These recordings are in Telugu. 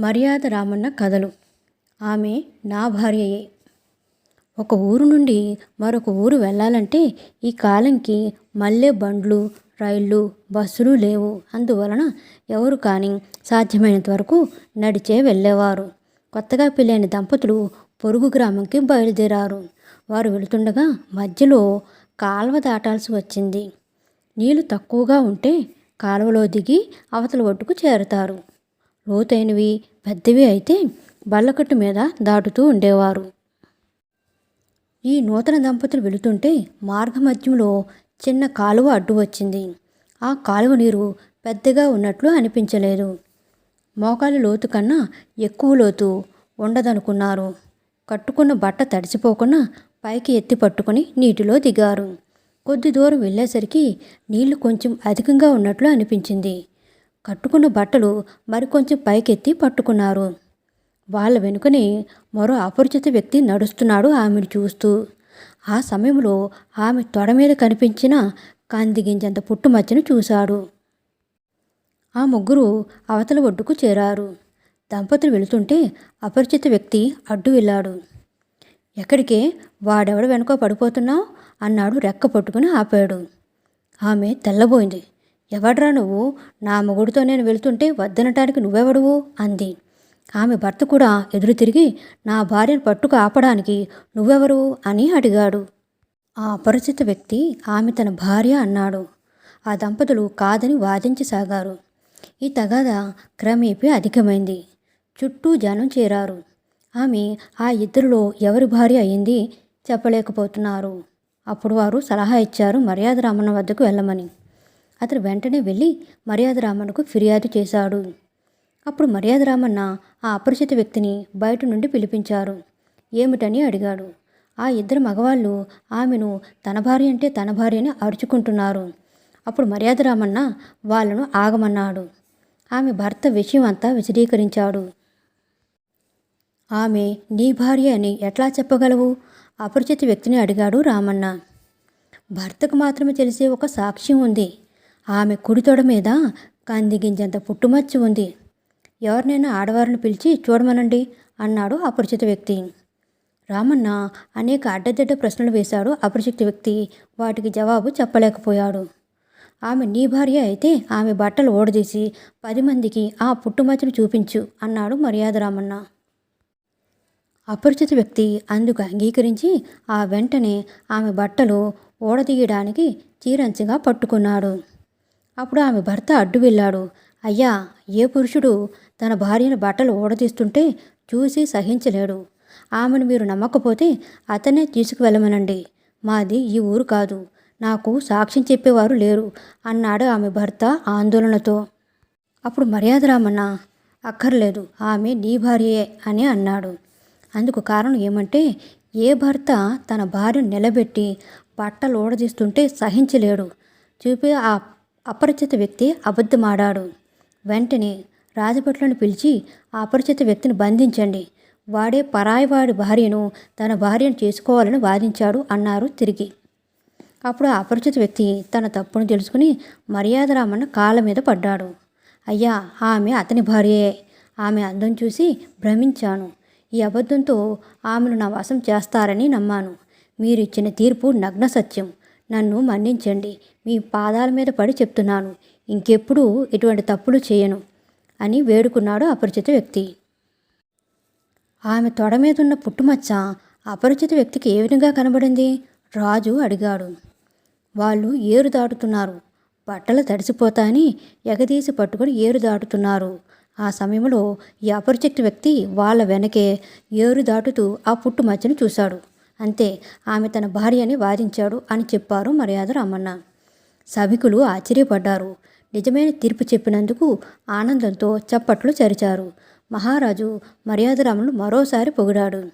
మర్యాద రామన్న కథలు. ఆమె నా భార్యయే. ఒక ఊరు నుండి మరొక ఊరు వెళ్ళాలంటే ఈ కాలంకి మళ్ళీ బండ్లు రైళ్ళు బస్సులు లేవు. అందువలన ఎవరు కానీ సాధ్యమైనంత వరకు నడిచే వెళ్ళేవారు. కొత్తగా పెళ్ళైన దంపతులు పొరుగు గ్రామంకి బయలుదేరారు. వారు వెళుతుండగా మధ్యలో కాలువ దాటాల్సి వచ్చింది. నీళ్ళు తక్కువగా ఉంటే కాలువలో దిగి అవతల ఒడ్డుకు చేరుతారు. లోతైనవి పెద్దవి అయితే బల్లకట్టు మీద దాటుతూ ఉండేవారు. ఈ నూతన దంపతులు వెళుతుంటే మార్గమధ్యంలో చిన్న కాలువ అడ్డు వచ్చింది. ఆ కాలువ నీరు పెద్దగా ఉన్నట్లు అనిపించలేదు. మోకాలి లోతు కన్నా ఎక్కువ లోతు ఉండదనుకున్నారు. కట్టుకున్న బట్ట తడిసిపోకుండా పైకి ఎత్తి పట్టుకొని నీటిలో దిగారు. కొద్ది దూరం వెళ్ళేసరికి నీళ్ళు కొంచెం అధికంగా ఉన్నట్లు అనిపించింది. కట్టుకున్న బట్టలు మరికొంచెం పైకెత్తి పట్టుకున్నారు. వాళ్ళ వెనుకనే మరో అపరిచిత వ్యక్తి నడుస్తున్నాడు ఆమెను చూస్తూ. ఆ సమయంలో ఆమె తొడ మీద కనిపించిన కందిగింజంత పుట్టుమచ్చను చూశాడు. ఆ ముగ్గురు అవతల ఒడ్డుకు చేరారు. దంపతులు వెళుతుంటే అపరిచిత వ్యక్తి అడ్డు వెళ్ళాడు. ఎక్కడికే? వాడెవడ వెనుక పడిపోతున్నావు? అన్నాడు రెక్క పట్టుకుని ఆపాడు. ఆమె తెల్లబోయింది. ఎవడ్రా నువ్వు? నా మొగుడితో నేను వెళ్తుంటే వద్దనటానికి నువ్వెవడువు? అంది. ఆమె భర్త కూడా ఎదురు తిరిగి నా భార్యను పట్టుకు ఆపడానికి నువ్వెవరు? అని అడిగాడు. ఆ అపరిచిత వ్యక్తి ఆమె తన భార్య అన్నాడు. ఆ దంపతులు కాదని వాదించసాగారు. ఈ తగాద క్రమేపీ అధికమైంది. చుట్టూ జనం చేరారు. ఆమె ఆ ఇద్దరిలో ఎవరి భార్య అయింది? చెప్పలేకపోతున్నారు. అప్పుడు వారు సలహా ఇచ్చారు మర్యాద రామన్న వద్దకు వెళ్ళమని. అతను వెంటనే వెళ్ళి మర్యాద రామన్నకు ఫిర్యాదు చేశాడు. అప్పుడు మర్యాద రామన్న ఆ అపరిచిత వ్యక్తిని బయట నుండి పిలిపించారు. ఏమిటని అడిగాడు. ఆ ఇద్దరు మగవాళ్ళు ఆమెను తన భార్య అంటే తన భార్యని అరుచుకుంటున్నారు. అప్పుడు మర్యాద రామన్న వాళ్ళను ఆగమన్నాడు. ఆమె భర్త విషయం అంతా విశదీకరించాడు. ఆమె నీ భార్య అని ఎట్లా చెప్పగలవు? అపరిచిత వ్యక్తిని అడిగాడు రామన్న. భర్తకు మాత్రమే తెలిసే ఒక సాక్ష్యం ఉంది. ఆమె కుడితొడ మీద కందిగింజంత పుట్టుమచ్చి ఉంది. ఎవరినైనా ఆడవారిని పిలిచి చూడమనండి అన్నాడు అపరిచిత వ్యక్తి. రామన్న అనేక అడ్డదిడ్డ ప్రశ్నలు వేశాడు అపరిచిత వ్యక్తి. వాటికి జవాబు చెప్పలేకపోయాడు. ఆమె నీ భార్య అయితే ఆమె బట్టలు ఓడదీసి పది మందికి ఆ పుట్టుమచ్చను చూపించు అన్నాడు మర్యాద రామన్న. అపరిచిత వ్యక్తి అందుకు అంగీకరించి ఆ వెంటనే ఆమె బట్టలు ఓడదీయడానికి చీరంచిగా పట్టుకున్నాడు. అప్పుడు ఆమె భర్త అడ్డు వెళ్ళాడు. అయ్యా ఏ పురుషుడు తన భార్యను బట్టలు ఊడదీస్తుంటే చూసి సహించలేడు. ఆమెను మీరు నమ్మకపోతే అతనే తీసుకువెళ్ళమనండి. మాది ఈ ఊరు కాదు. నాకు సాక్ష్యం చెప్పేవారు లేరు అన్నాడు ఆమె భర్త ఆందోళనతో. అప్పుడు మర్యాద రామన్న అక్కర్లేదు ఆమె నీ భార్యే అని అన్నాడు. అందుకు కారణం ఏమంటే ఏ భర్త తన భార్యను నిలబెట్టి బట్టలు ఊడదీస్తుంటే సహించలేడు. చూపి ఆ అపరిచిత వ్యక్తి అబద్ధమాడాడు. వెంటనే రాజభట్లను పిలిచి ఆ అపరిచిత వ్యక్తిని బంధించండి. వాడే పరాయివాడి భార్యను తన భార్యను చేసుకోవాలని వాదించాడు అన్నారు తిరిగి. అప్పుడు ఆ అపరిచిత వ్యక్తి తన తప్పును తెలుసుకుని మర్యాద రామన్న కాళ్ళ మీద పడ్డాడు. అయ్యా ఆమె అతని భార్యే ఆమె అందం చూసి భ్రమించాను. ఈ అబద్ధంతో ఆమెను నా వశం చేస్తారని నమ్మాను. మీరు ఇచ్చిన తీర్పు నగ్న సత్యం. నన్ను మన్నించండి. మీ పాదాల మీద పడి చెప్తున్నాను. ఇంకెప్పుడు ఇటువంటి తప్పులు చేయను అని వేడుకున్నాడు అపరిచిత వ్యక్తి. ఆమె తొడ మీద ఉన్న పుట్టుమచ్చ అపరిచిత వ్యక్తికి ఏ విధంగా కనబడింది? రాజు అడిగాడు. వాళ్ళు ఏరు దాటుతున్నారు. బట్టలు తడిసిపోతాయని ఎగదీసి పట్టుకొని ఏరు దాటుతున్నారు. ఆ సమయంలో ఈ అపరిచిత వ్యక్తి వాళ్ళ వెనకే ఏరు దాటుతూ ఆ పుట్టుమచ్చని చూశాడు. అంతే ఆమె తన భార్య అని వాదించాడు అని చెప్పారు మర్యాద రామన్న. సభికులు ఆశ్చర్యపడ్డారు. నిజమైన తీర్పు చెప్పినందుకు ఆనందంతో చప్పట్లు చరిచారు. మహారాజు మర్యాదరామును మరోసారి పొగిడాడు.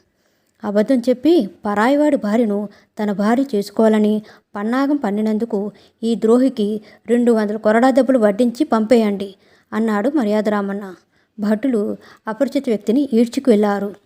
అబద్ధం చెప్పి పరాయివాడి భార్యను తన భార్య చేసుకోవాలని పన్నాగం పన్నినందుకు ఈ ద్రోహికి రెండు వందల కొరడా దెబ్బలు వడ్డించి పంపేయండి అన్నాడు మర్యాదరామన్న భటులు అపరిచిత వ్యక్తిని ఈడ్చుకు వెళ్ళారు.